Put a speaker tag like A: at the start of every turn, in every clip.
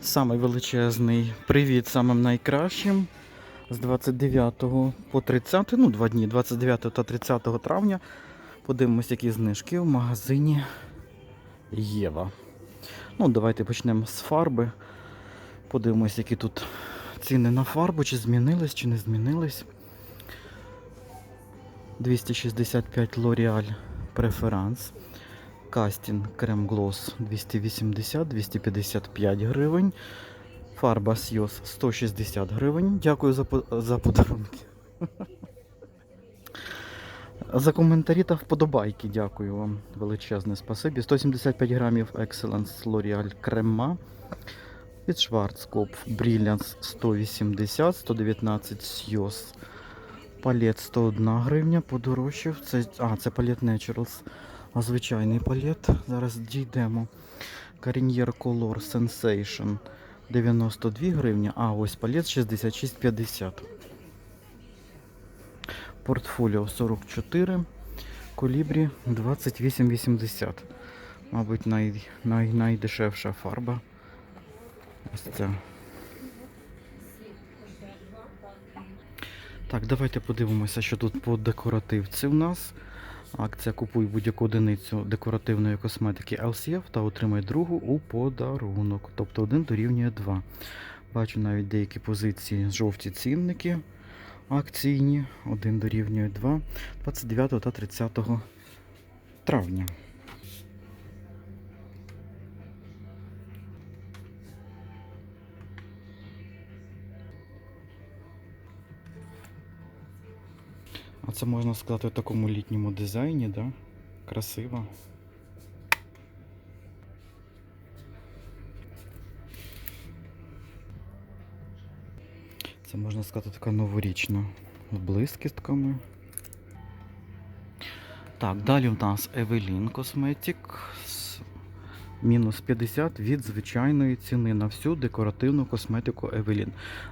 A: Самий величезний привіт самим найкращим. З 29 по 30, ну два дні, 29 та 30 травня. Подивимось, які знижки в магазині Єва. Ну, давайте почнемо з фарби. Подивимось, які тут ціни на фарбу, чи змінились, чи не змінились. 265 L'Oreal Preference. Кастін Крем Глос 280-255 гривень. Фарба Сйоз 160 гривень. Дякую за, за подарунки. За коментарі та вподобайки. Дякую вам. Величезне спасибі. 175 грамів Excellence L'Oreal Крема. Від Schwarzkopf Brilliance 180, 119 Сйоз. Палет 101 гривня, подорожчав. Це, а, це палет Naturals. А звичайний палет. Зараз дійдемо. Carinier Color Sensation 92 гривні, а ось палет 66,50. Портфоліо 44, колібрі 28,80. Мабуть, най, най, найдешевша фарба. Ось ця. Так, давайте подивимося, що тут по декоративці у нас. Акція Купуй будь-яку одиницю декоративної косметики LCF та отримай другу у подарунок. Тобто один дорівнює 2. Бачу навіть деякі позиції жовті цінники акційні. Один дорівнює 2 29 та 30 травня. А це можна сказати в такому літньому дизайні, да? Красиво. Це можна сказати така новорічна з блискітками. Так, далі у нас Evelyn Cosmetic з мінус 50 від звичайної ціни на всю декоративну косметику Evelyn.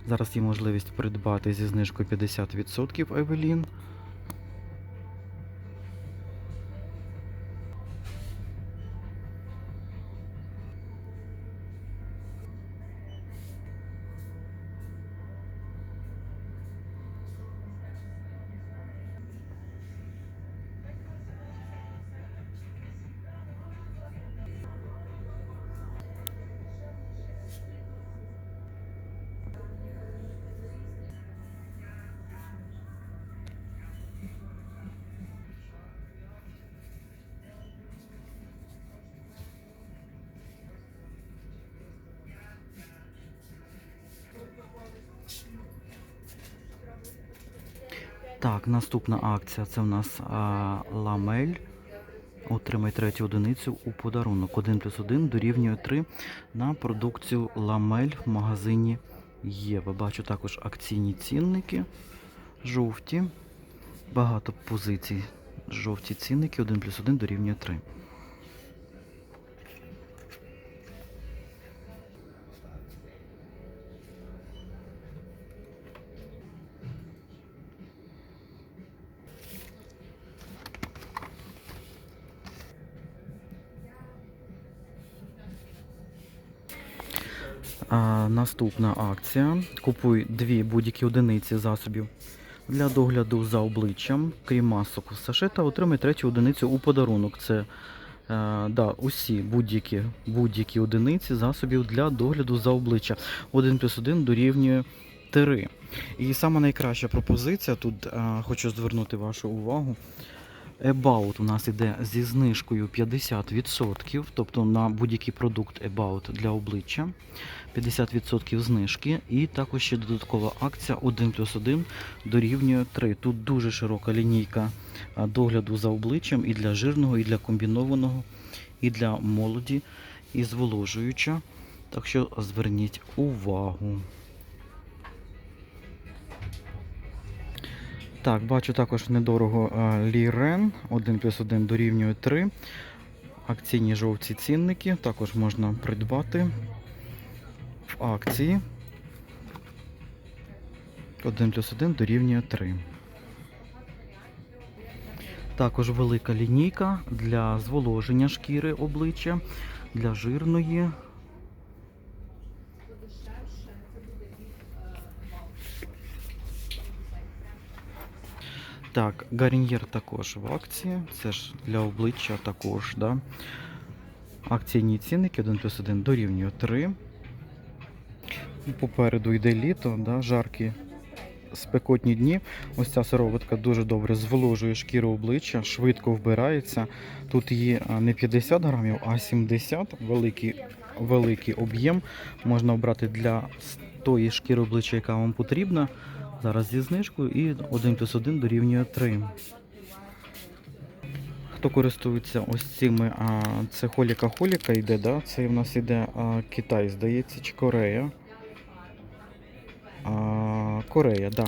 A: Зараз є можливість придбати зі знижкою 50% Evelyn. Так, наступна акція це в нас а, ламель. Отримай третю одиницю у подарунок. 1 плюс 1 дорівнює 3 на продукцію ламель в магазині Єва. Бачу також акційні цінники жовті. Багато позицій. Жовті цінники 1 плюс 1 дорівнює 3. Наступна акція. Купуй дві будь-які одиниці засобів для догляду за обличчям, крім масок в сашета, отримай третю одиницю у подарунок. Це е, да, усі будь-які будь-які одиниці засобів для догляду за обличчя. 1 плюс 1 дорівнює 3. І сама найкраща пропозиція тут е, хочу звернути вашу увагу. About у нас іде зі знижкою 50%, тобто на будь-який продукт About для обличчя 50% знижки. І також ще додаткова акція 1 плюс 1 дорівнює 3. Тут дуже широка лінійка догляду за обличчям і для жирного, і для комбінованого, і для молоді, і зволожуюча. Так що зверніть увагу. Так, бачу також недорого Лірен 1 плюс 1 дорівнює 3. Акційні жовті цінники також можна придбати в акції. 1 плюс 1 дорівнює 3. Також велика лінійка для зволоження шкіри обличчя, для жирної, Так, Гарнір також в акції. Це ж для обличчя також, да? Акційні цінники 1 плюс 1 дорівнює 3. Попереду йде літо, да? жаркі спекотні дні. Ось ця сироватка дуже добре зволожує шкіру обличчя, швидко вбирається. Тут а, не 50 грамів, а 70 великий, великий об'єм. Можна обрати для тої шкіри обличчя, яка вам потрібна. Зараз зі знижкою і 1 плюс 1 дорівнює 3. Хто користується ось цими, а, це холіка-холіка йде, да? це в нас іде а, Китай, здається, чи Корея. А, Корея, да.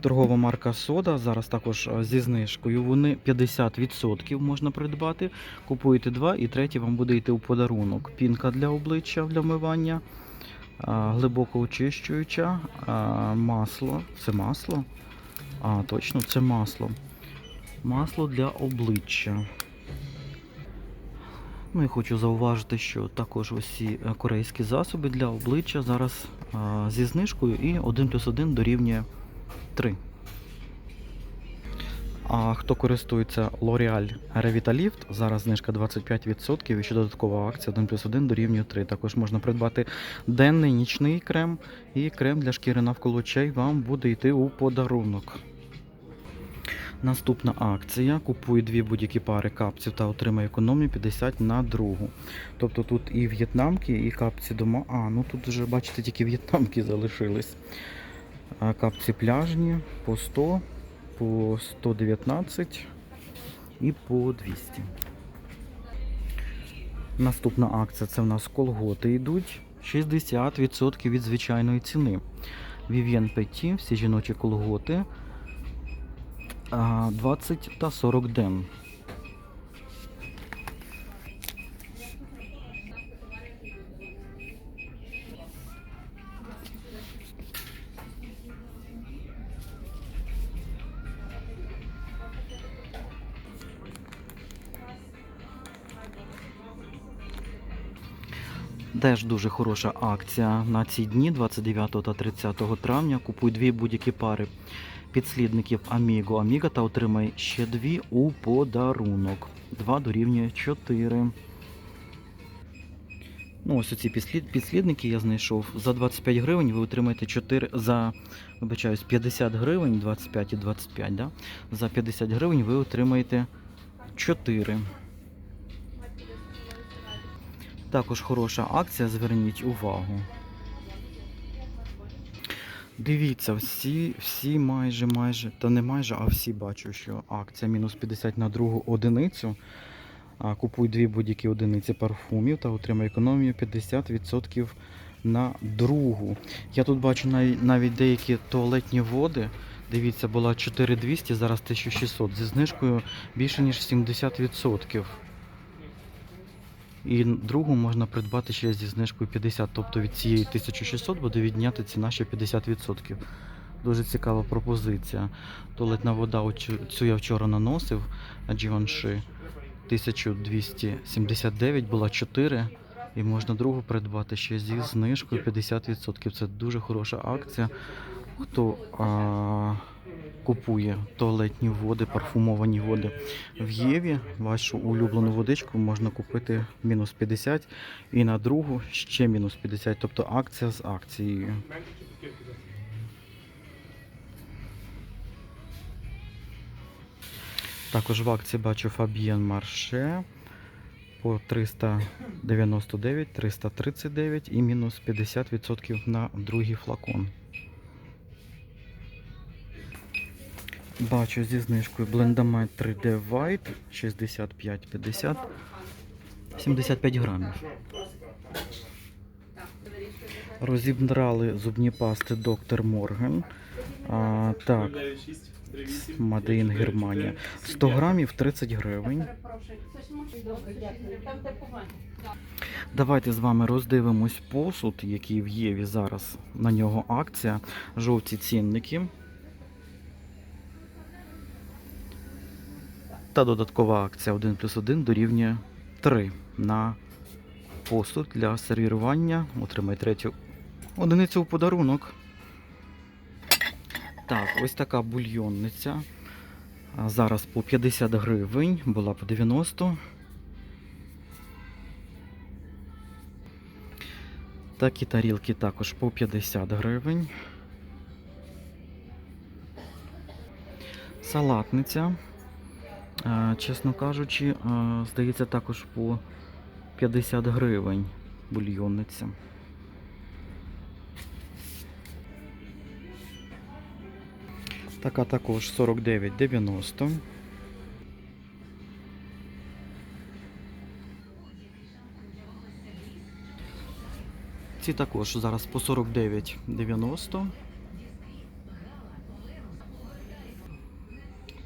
A: Торгова марка Сода зараз також зі знижкою. Вони 50% можна придбати. Купуєте два і третій вам буде йти у подарунок. Пінка для обличчя для вмивання, глибоко очищуюча, масло. Це масло? А, точно, це масло. Масло для обличчя. Ну і хочу зауважити, що також усі е, корейські засоби для обличчя зараз зі знижкою і 1 плюс 1 дорівнює 3. А хто користується L'Oreal Revitalift, зараз знижка 25% і ще додаткова акція 1 плюс 1 дорівнює 3. Також можна придбати денний нічний крем і крем для шкіри навколо очей вам буде йти у подарунок. Наступна акція. Купуй дві будь-які пари капців та отримай економію 50 на другу. Тобто тут і в'єтнамки, і капці дома. А, ну тут вже бачите, тільки в'єтнамки залишились. Капці пляжні по 100, по 119 і по 200. Наступна акція це в нас колготи йдуть 60% від звичайної ціни. Vivien Petit, всі жіночі колготи 20 та 40 ден. Теж дуже хороша акція на ці дні, 29 та 30 травня. Купуй дві будь-які пари підслідників Amigo Amiga та отримай ще дві у подарунок. 2 дорівнює 4. Ну, ось оці підслід, підслідники я знайшов. За 25 гривень ви отримаєте 4. За вибачаюсь, 50 гривень, 25 і 25, да? За 50 гривень ви отримаєте 4. Також хороша акція, зверніть увагу. Дивіться, всі, всі майже, майже, та не майже, а всі бачу, що акція мінус 50 на другу одиницю. Купуй дві будь-які одиниці парфумів та отримай економію 50% на другу. Я тут бачу навіть, деякі туалетні води. Дивіться, була 4200, зараз 1600. Зі знижкою більше ніж 70%. І другу можна придбати ще зі знижкою 50, тобто від цієї 1600 буде відняти ціна ще 50%. Дуже цікава пропозиція. Туалетна вода, цю я вчора наносив на Givenchy 1279, була 4. І можна другу придбати ще зі знижкою 50%. Це дуже хороша акція. Хто купує туалетні води, парфумовані води в Єві, вашу улюблену водичку можна купити мінус 50 і на другу ще мінус 50, тобто акція з акцією. Також в акції бачу Fabienne Marche по 399, 339 і мінус 50% на другий флакон. Бачу зі знижкою Blendamite 3D White 65,50 75 грамів. Розібрали зубні пасти Dr. Morgan. А, так, Мадеїн Германія. 100 грамів 30 гривень. Давайте з вами роздивимось посуд, який в Єві зараз на нього акція. Жовті цінники. Та додаткова акція 1 плюс 1 дорівнює 3 на посуд для сервірування. Отримай третю одиницю у подарунок. Так, ось така бульйонниця. Зараз по 50 гривень, була по 90. Такі тарілки також по 50 гривень. Салатниця, чесно кажучи, е, здається, також по 50 гривень бульйонниця. Така також 49,90. Ці також зараз по 49,90.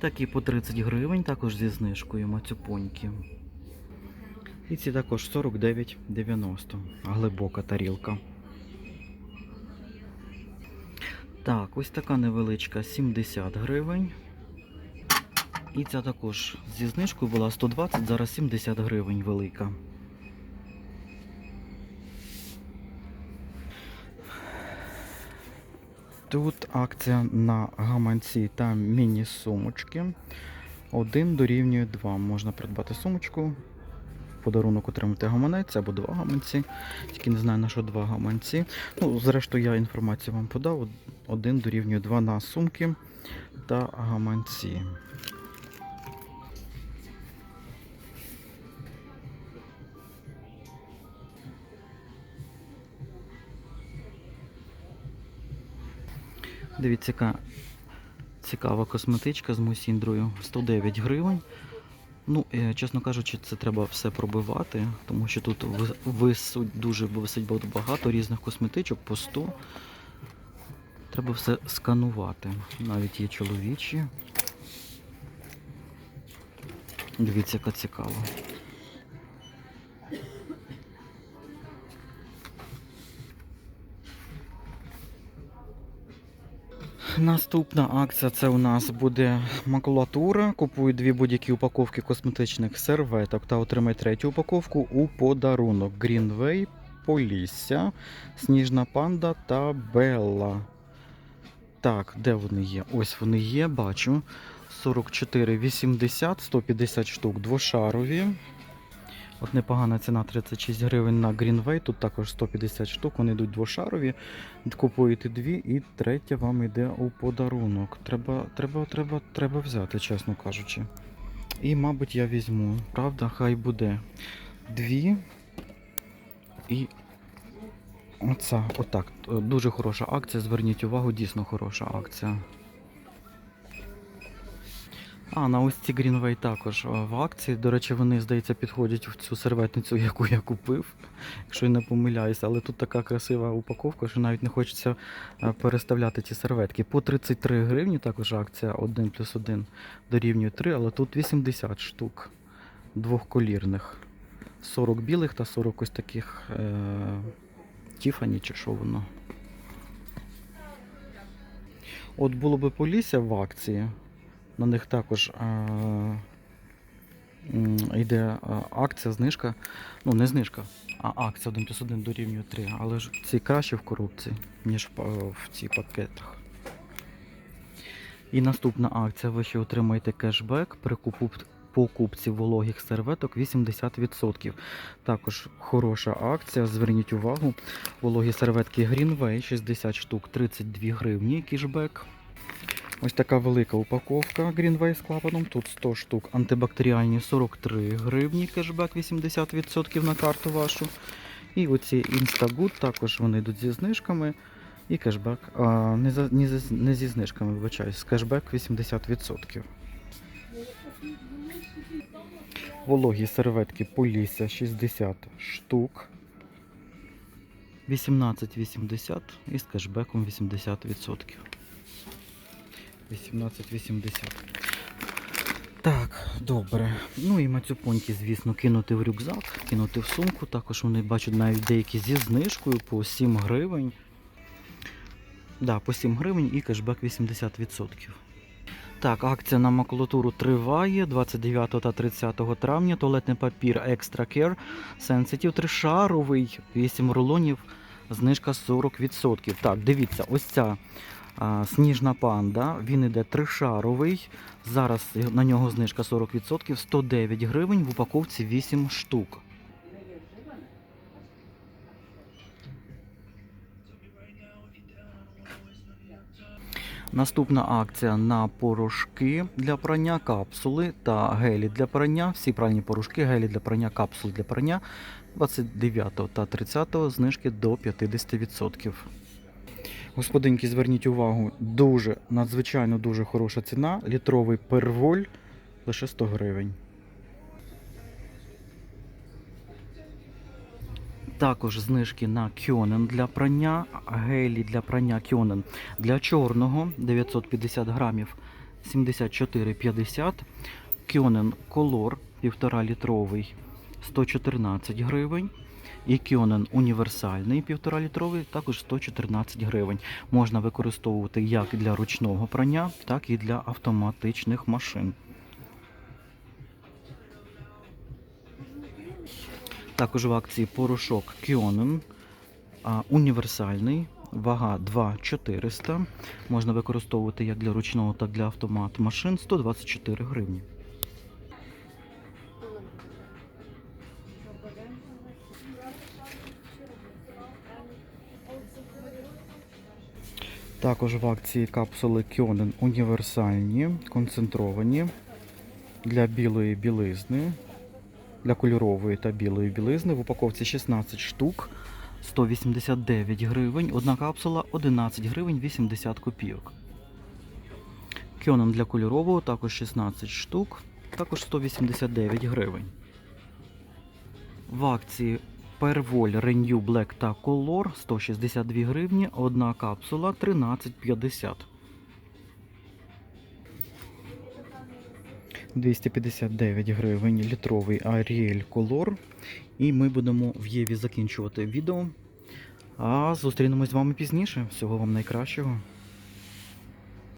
A: Такі по 30 гривень, також зі знижкою мацюпоньки. І ці також 49,90. Глибока тарілка. Так, ось така невеличка 70 гривень. І ця також зі знижкою була 120, зараз 70 гривень велика. Тут акція на гаманці та міні-сумочки. Один дорівнює 2. Можна придбати сумочку. в Подарунок отримати гаманець або два гаманці. Тільки не знаю на що два гаманці. Ну, зрештою, я інформацію вам подав. Один дорівнює 2 на сумки та гаманці. Дивіться, яка цікава косметичка з мусіндрою. 109 гривень. Ну, е, чесно кажучи, це треба все пробивати, тому що тут висуть дуже висить багато різних косметичок по 100. Треба все сканувати. Навіть є чоловічі. Дивіться, яка цікава. Наступна акція це у нас буде макулатура. Купуй дві будь-які упаковки косметичних серветок та отримай третю упаковку у подарунок. Greenway, Полісся, Сніжна панда та Белла. Так, де вони є? Ось вони є, бачу. 44,80, 150 штук двошарові. От непогана ціна 36 гривень на Greenway, тут також 150 штук, вони йдуть двошарові. Купуєте дві і третя вам йде у подарунок. Треба, треба, треба, треба взяти, чесно кажучи. І, мабуть, я візьму. Правда, хай буде дві. І оця, отак. Дуже хороша акція. Зверніть увагу, дійсно хороша акція. А, на ось ці Greenway також е, в акції. До речі, вони, здається, підходять в цю серветницю, яку я купив, якщо я не помиляюся. Але тут така красива упаковка, що навіть не хочеться е, переставляти ці серветки. По 33 гривні також акція 1 плюс 1 дорівнює 3, але тут 80 штук двохколірних. 40 білих та 40 ось таких е- Тіфані чи що воно. От було би Полісся в акції. На них також е, йде е, акція, знижка. Ну, не знижка, а акція 1 плюс 1 дорівнює 3. Але ж ці краще в коробці, ніж в, па- цих пакетах. І наступна акція. Ви ще отримаєте кешбек при покупці вологих серветок 80%. Також хороша акція. Зверніть увагу. Вологі серветки Greenway 60 штук 32 гривні кешбек. Ось така велика упаковка Greenway з клапаном. Тут 100 штук. Антибактеріальні 43 гривні, кешбек 80% на карту вашу. І оці Instagood також вони йдуть зі знижками. І кешбек. А, не, за, не, не зі знижками, вибачаюсь. Кешбек 80%. Вологі серветки Полісся 60 штук. 18,80 і з кешбеком 80%. 18,80. Так, добре. Ну і мацюпоньки, звісно, кинути в рюкзак, кинути в сумку. Також вони бачать навіть деякі зі знижкою по 7 гривень. Да, по 7 гривень і кешбек 80%. Так, акція на макулатуру триває 29 та 30 травня. Туалетний папір Extra Care Sensitive тришаровий, 8 рулонів, знижка 40%. Так, дивіться, ось ця Сніжна панда, він іде тришаровий. Зараз на нього знижка 40%, 109 гривень, в упаковці 8 штук. Наступна акція на порошки для прання, капсули та гелі для прання. Всі пральні порошки, гелі для прання, капсули для прання 29 та 30 знижки до 50%. Господинки, зверніть увагу, дуже надзвичайно дуже хороша ціна. Літровий перволь лише 100 гривень. Також знижки на кьонен для прання, гелі для прання кьонен для чорного 950 грамів 74,50. Кьонен колор 1,5 літровий 114 гривень. І кьонен універсальний 1,5 літровий також 114 гривень. Можна використовувати як для ручного прання, так і для автоматичних машин. Також в акції порошок Кіонен а, універсальний, вага 2,400. Можна використовувати як для ручного, так і для автомат машин 124 гривні. Також в акції капсули Кьонен універсальні, концентровані для білої білизни для кольорової та білої білизни. В упаковці 16 штук, 189 гривень. Одна капсула 11 гривень 80 копійок. Кьонен для кольорового також 16 штук, також 189 гривень. В акції Перволь Renew Black та Color 162 гривні, одна капсула 13,50. 259 гривень літровий Ariel Color. І ми будемо в Єві закінчувати відео. А зустрінемось з вами пізніше. Всього вам найкращого.